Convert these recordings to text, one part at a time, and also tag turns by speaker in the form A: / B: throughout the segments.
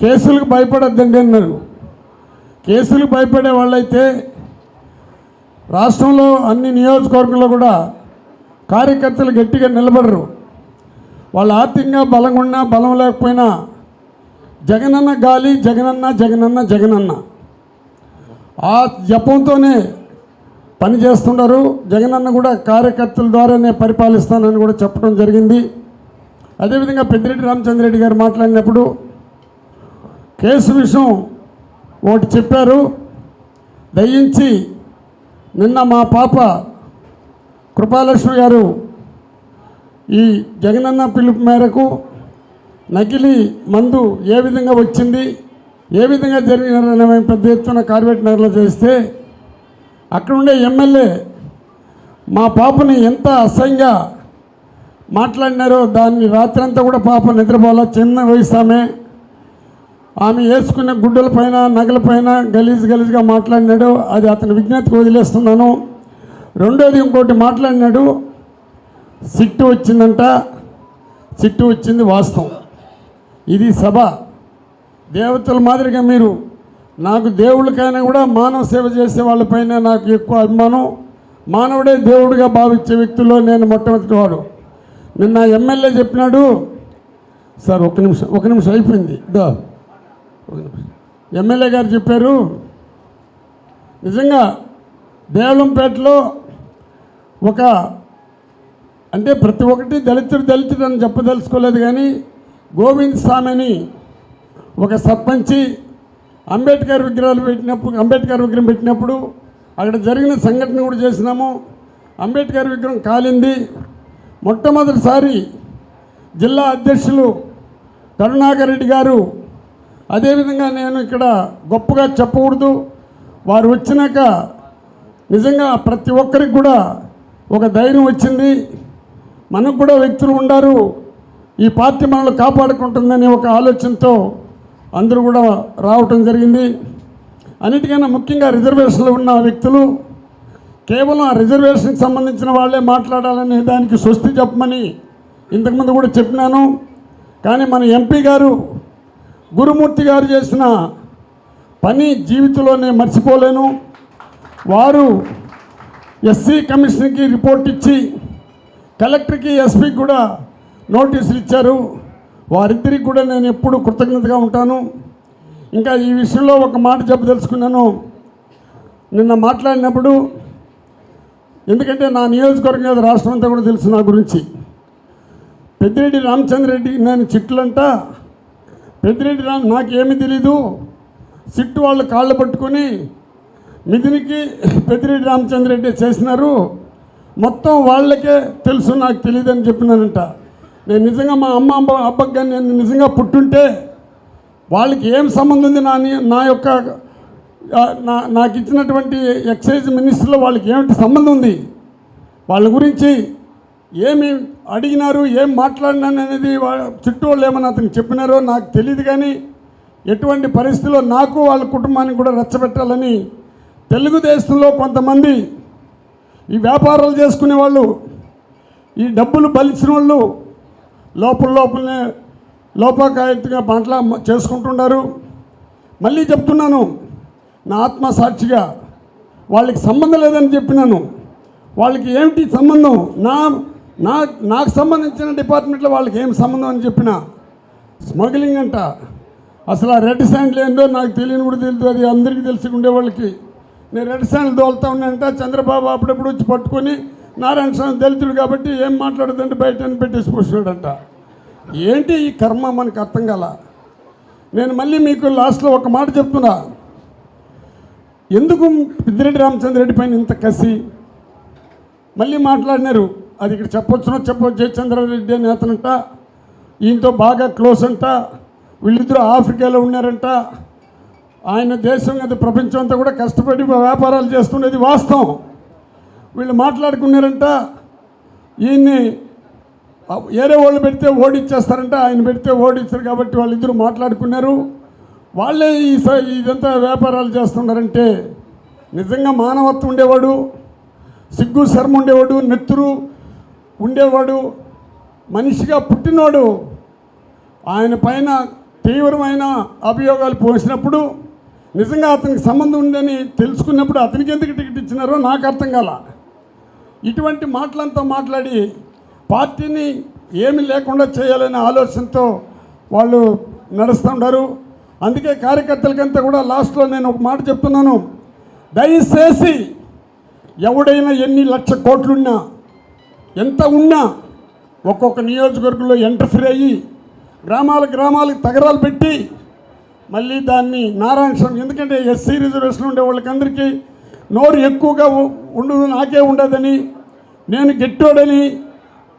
A: కేసులకు భయపడద్దండి అన్నారు. కేసులకు భయపడే వాళ్ళైతే రాష్ట్రంలో అన్ని నియోజకవర్గంలో కూడా కార్యకర్తలు గట్టిగా నిలబడరు. వాళ్ళు ఆర్థికంగా బలంగా ఉన్నా బలం లేకపోయినా జగనన్న గాలి జగనన్న జగనన్న జగనన్న. ఆ జపంతోనే పని చేస్తున్నారు జగనన్న కూడా కార్యకర్తల ద్వారానే పరిపాలిస్తానని కూడా చెప్పడం జరిగింది. అదేవిధంగా పెద్దిరెడ్డి రామచంద్రరెడ్డి గారు మాట్లాడినప్పుడు కేసు విషయం ఒకటి చెప్పారు. దయించి నిన్న మా పాప కృపాలక్ష్మి గారు ఈ జగనన్న పిలుపు మేరకు నకిలీ మందు ఏ విధంగా వచ్చింది ఏ విధంగా జరిగినారని మేము పెద్ద ఎత్తున కార్వేట్ నగర్లో చేస్తే అక్కడ ఉండే ఎమ్మెల్యే మా పాపని ఎంత అసహ్యంగా మాట్లాడినారో దాన్ని రాత్రంతా కూడా పాప నిద్రపోలా చిన్న వయసు ఆమె. ఆమె వేసుకునే గుడ్డల పైన నగల పైన గలీజ్ గలీజ్గా మాట్లాడినాడు. అది అతని విజ్ఞతకు వదిలేస్తున్నాను. రెండోది ఇంకోటి మాట్లాడినాడు. సిట్టు వచ్చిందంట. సిట్టు వచ్చింది వాస్తవం. ఇది సభ. దేవతల మాదిరిగా మీరు నాకు దేవుళ్ళకైనా కూడా మానవ సేవ చేసే వాళ్ళపైన నాకు ఎక్కువ అభిమానం. మానవుడే దేవుడిగా భావించే వ్యక్తుల్లో నేను మొట్టమొదటి వాడు. నిన్న ఎమ్మెల్యే చెప్పినాడు. సార్ ఒక నిమిషం ఒక నిమిషం అయిపోయింది. దా. ఎమ్మెల్యే గారు చెప్పారు నిజంగా దేవలంపేటలో ఒక అంటే ప్రతి ఒక్కటి దళితుడు దళితుడు అని చెప్పదలుచుకోలేదు కానీ గోవింద్ స్వామిని ఒక సర్పంచి అంబేద్కర్ విగ్రహాలు పెట్టినప్పుడు అంబేద్కర్ విగ్రహం పెట్టినప్పుడు అక్కడ జరిగిన సంఘటన కూడా చేసినాము. అంబేద్కర్ విగ్రహం కాలింది. మొట్టమొదటిసారి జిల్లా అధ్యక్షులు కరుణాకర్ రెడ్డి గారు అదేవిధంగా నేను ఇక్కడ గొప్పగా చెప్పకూడదు. వారు వచ్చినాక నిజంగా ప్రతి ఒక్కరికి కూడా ఒక ధైర్యం వచ్చింది. మనకు కూడా వ్యక్తులు ఉండారు. ఈ పార్టీ మనల్ని కాపాడుకుంటుందనే ఒక ఆలోచనతో అందరూ కూడా రావటం జరిగింది. అన్నిటికైనా ముఖ్యంగా రిజర్వేషన్లో ఉన్న వ్యక్తులు కేవలం ఆ రిజర్వేషన్కి సంబంధించిన వాళ్ళే మాట్లాడాలనే దానికి స్వస్తి చెప్పమని ఇంతకుముందు కూడా చెప్పినాను. కానీ మన ఎంపీ గారు గురుమూర్తి గారు చేసిన పని జీవితంలోనే మర్చిపోలేను. వారు ఎస్సీ కమిషన్కి రిపోర్ట్ ఇచ్చి కలెక్టర్కి ఎస్పీకి కూడా నోటీసులు ఇచ్చారు. వారిద్దరికి కూడా నేను ఎప్పుడు కృతజ్ఞతగా ఉంటాను. ఇంకా ఈ విషయంలో ఒక మాట చెప్పదలుచుకున్నాను. నిన్న మాట్లాడినప్పుడు ఎందుకంటే నా నియోజకవర్గం కాదు రాష్ట్రం అంతా కూడా తెలుసు నా గురించి. పెద్దిరెడ్డి రామచంద్రరెడ్డి నేను చిట్లంట పెద్దిరెడ్డి రామ్ నాకేమి తెలీదు. సిట్టు వాళ్ళు కాళ్ళు పట్టుకొని మిథునికి పెద్దిరెడ్డి రామచంద్రరెడ్డి చేసినారు. మొత్తం వాళ్ళకే తెలుసు నాకు తెలియదు అని చెప్పినానంట నేను నిజంగా మా అమ్మ అబ్బ అబ్బకి కానీ నేను నిజంగా పుట్టుంటే వాళ్ళకి ఏం సంబంధం ఉంది నా నా యొక్క నా నాకు ఇచ్చినటువంటి ఎక్సైజ్ మినిస్టర్లో వాళ్ళకి ఏమిటి సంబంధం ఉంది? వాళ్ళ గురించి ఏమి అడిగినారు ఏం మాట్లాడినాను అనేది వాళ్ళ చుట్టూ వాళ్ళు ఏమన్నా అతనికి చెప్పినారో నాకు తెలియదు కానీ ఎటువంటి పరిస్థితిలో నాకు వాళ్ళ కుటుంబానికి కూడా రెచ్చబెట్టాలని తెలుగుదేశంలో కొంతమంది ఈ వ్యాపారాలు చేసుకునే వాళ్ళు ఈ డబ్బులు బలిచిన వాళ్ళు లోపల లోపలనే లోపాకాయతగా మాట్లా చేసుకుంటున్నారు మళ్ళీ చెప్తున్నాను నా ఆత్మ సాక్షిగా వాళ్ళకి సంబంధం లేదని చెప్పినాను. వాళ్ళకి ఏమిటి సంబంధం? నా నా నాకు సంబంధించిన డిపార్ట్మెంట్లో వాళ్ళకి ఏం సంబంధం అని చెప్పిన స్మగ్లింగ్ అంట. అసలు ఆ రెడ్ శాండ్లు ఏందో నాకు తెలియని కూడా తెలియదు. అది అందరికీ తెలిసి ఉండేవాళ్ళకి నేను రెడ్ శాండ్లు దోలుతా ఉన్నానంట. చంద్రబాబు అప్పుడప్పుడు వచ్చి పట్టుకొని నారాయణ స్వామి దళితుడు కాబట్టి ఏం మాట్లాడదంటే బయట అని పెట్టేసి పోసినాడంట ఏంటి ఈ కర్మ మనకు అర్థం కాల? నేను మళ్ళీ మీకు లాస్ట్లో ఒక మాట చెప్తున్నా. ఎందుకు పెద్దిరెడ్డి రామచంద్రరెడ్డి పైన ఇంత కసి? మళ్ళీ మాట్లాడినారు. అది ఇక్కడ చెప్పొచ్చునో చెప్పవచ్చు జయచంద్రారెడ్డి అని అతనంట. ఈయనతో బాగా క్లోజ్ అంట. వీళ్ళిద్దరూ ఆఫ్రికాలో ఉన్నారంట. ఆయన దేశం అది ప్రపంచం అంతా కూడా కష్టపడి వ్యాపారాలు చేస్తుండేది వాస్తవం. వీళ్ళు మాట్లాడుకున్నారంట. ఈయన్ని వేరే వాళ్ళు పెడితే ఓడిచ్చేస్తారంట. ఆయన పెడితే ఓడిచ్చారు కాబట్టి వాళ్ళిద్దరూ మాట్లాడుకున్నారు. వాళ్ళే ఈ స- ఇదంతా వ్యాపారాలు చేస్తున్నారంటే నిజంగా మానవత్వం ఉండేవాడు సిగ్గు శర్మ ఉండేవాడు నెత్తురు ఉండేవాడు మనిషిగా పుట్టినోడు. ఆయన పైన తీవ్రమైన అభియోగాలు పోసినప్పుడు నిజంగా అతనికి సంబంధం ఉందని తెలుసుకున్నప్పుడు అతనికి ఎందుకు టికెట్ ఇచ్చినారో నాకు అర్థం కాల. ఇటువంటి మాటలంతా మాట్లాడి పార్టీని ఏమి లేకుండా చేయాలనే ఆలోచనతో వాళ్ళు నడుస్తుంటారు అందుకే కార్యకర్తలకంతా కూడా లాస్ట్లో నేను ఒక మాట చెప్తున్నాను. దయచేసి ఎవడైనా ఎన్ని లక్ష కోట్లున్నా ఎంత ఉన్నా ఒక్కొక్క నియోజకవర్గంలో ఎంటర్ఫీర్ అయ్యి గ్రామాల గ్రామాలకు తగరాలు పెట్టి మళ్ళీ దాన్ని నారాయణ స్వామి ఎందుకంటే ఎస్సీ రిజర్వేషన్ ఉండే వాళ్ళకందరికీ నోరు ఎక్కువగా ఉండదు నాకే ఉండదని నేను గెట్టోడని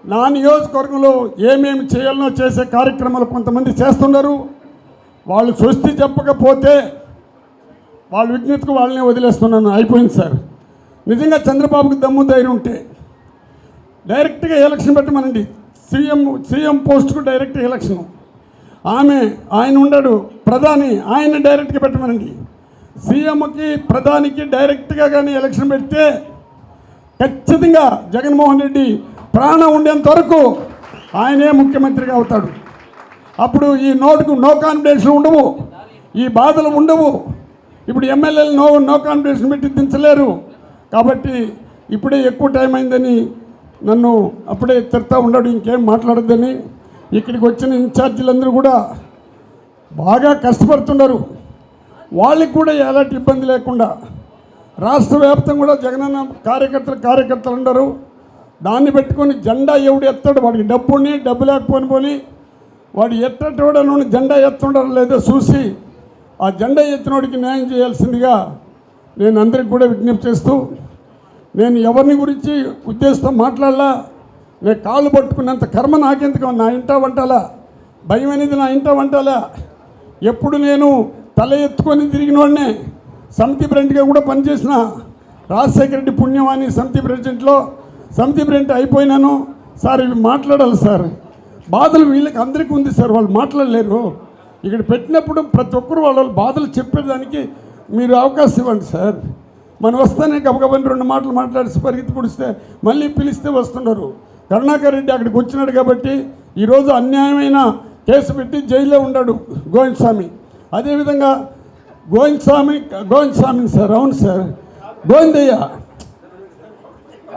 A: నా నియోజకవర్గంలో ఏమేమి చేయాలనో చేసే కార్యక్రమాలు కొంతమంది చేస్తున్నారు వాళ్ళు స్వస్తి చెప్పకపోతే వాళ్ళ విజ్ఞతకు వాళ్ళని వదిలేస్తున్నాను. అయిపోయింది సార్. నిజంగా చంద్రబాబుకి దమ్ము ధైర్యం ఉంటే డైరెక్ట్గా ఎలక్షన్ పెట్టమనండి. సీఎం సీఎం పోస్ట్కు డైరెక్ట్ ఎలక్షన్. ఆమె ఆయన ఉండడు. ప్రధాని ఆయన డైరెక్ట్గా పెట్టమనండి. సీఎంకి ప్రధానికి డైరెక్ట్గా కానీ ఎలక్షన్ పెడితే ఖచ్చితంగా జగన్మోహన్ రెడ్డి ప్రాణం ఉండేంత వరకు ఆయనే ముఖ్యమంత్రిగా అవుతాడు. అప్పుడు ఈ నోటుకు నో కాన్ఫిడెన్స్ ఉండవు. ఈ బాధలు ఉండవు. ఇప్పుడు ఎమ్మెల్యేలు నో నో కాన్ఫిడెన్స్ పెట్టి దించలేరు. కాబట్టి ఇప్పుడే ఎక్కువ టైం అయిందని నన్ను అప్పుడే తిడతా ఉన్నాడు ఇంకేం మాట్లాడద్దని. ఇక్కడికి వచ్చిన ఇన్ఛార్జీలందరూ కూడా బాగా కష్టపడుతున్నారు. వాళ్ళకి కూడా ఎలాంటి ఇబ్బంది లేకుండా. రాష్ట్ర వ్యాప్తంగా కూడా జగనన్న కార్యకర్తలు కార్యకర్తలు ఉండరు దాన్ని పెట్టుకొని జెండా ఎవడు ఎత్తాడు? వాడికి డబ్బుని డబ్బు లేకపోని పోని వాడు ఎట్టటోడను జెండా ఎత్తుండడం లేదో చూసి ఆ జెండా ఎత్తినోడికి న్యాయం చేయాల్సిందిగా నేను అందరికి కూడా విజ్ఞప్తి చేస్తూ నేను ఎవరిని గురించి ఉద్దేశంతో మాట్లాడలా? నేను కాళ్ళు పట్టుకున్నంత కర్మ నాకెందుకు? నా ఇంట వంటాలా? భయం అనేది నా ఇంట వంటాలా? ఎప్పుడు నేను తల ఎత్తుకొని తిరిగినోడనే సమితి ప్రెంట్గా కూడా పనిచేసిన రాజశేఖర రెడ్డి పుణ్యవాణి సమితి ప్రెసిడెంట్లో సమితి ప్రెంట్ అయిపోయినాను. సార్ ఇవి మాట్లాడాలి సార్. బాధలు వీళ్ళకి అందరికీ ఉంది సార్ వాళ్ళు మాట్లాడలేరు. ఇక్కడ పెట్టినప్పుడు ప్రతి ఒక్కరు వాళ్ళ వాళ్ళ బాధలు చెప్పేదానికి మీరు అవకాశం ఇవ్వండి సార్. మనం వస్తానే గబగబని రెండు మాటలు మాట్లాడి పరిగెత్తి పొడిస్తే మళ్ళీ పిలిస్తే వస్తున్నారు కరుణాకర్ రెడ్డి అక్కడికి వచ్చినాడు కాబట్టి ఈరోజు అన్యాయమైన కేసు పెట్టి జైల్లో ఉన్నాడు గోవిందస్వామి. అదేవిధంగా గోవిందస్వామి స్వామి స్వామిని సార్ అవును సార్. గోవిందయ్య.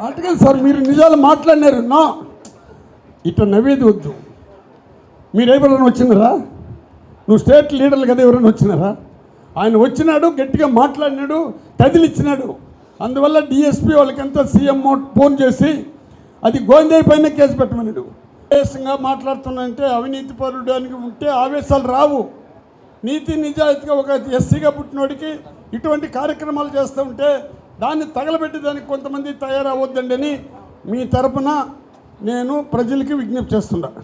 A: అటుగా సార్ మీరు నిజాలు మాట్లాడినారు. నా. ఇట్లా నవ్వేది వద్దు. మీరు ఎవరైనా వచ్చినారా? నువ్వు స్టేట్ లీడర్లు కదా ఎవరైనా వచ్చినారా? ఆయన వచ్చినాడు గట్టిగా మాట్లాడినాడు కదిలిచ్చినాడు. అందువల్ల డిఎస్పీ వాళ్ళకంతా సీఎం ఫోన్ చేసి అది గోందేవి పైన కేసు పెట్టమన్నాడు. ఆవేశంగా మాట్లాడుతున్నానంటే అవినీతి పరుడానికి ఉంటే ఆవేశాలు రావు. నీతి నిజాయితీగా ఒక ఎస్సీగా పుట్టినోడికి ఇటువంటి కార్యక్రమాలు చేస్తూ ఉంటే దాన్ని తగలబెట్టి దానికి కొంతమంది తయారవద్దండి అని మీ తరపున నేను ప్రజలకి విజ్ఞప్తి చేస్తున్నాను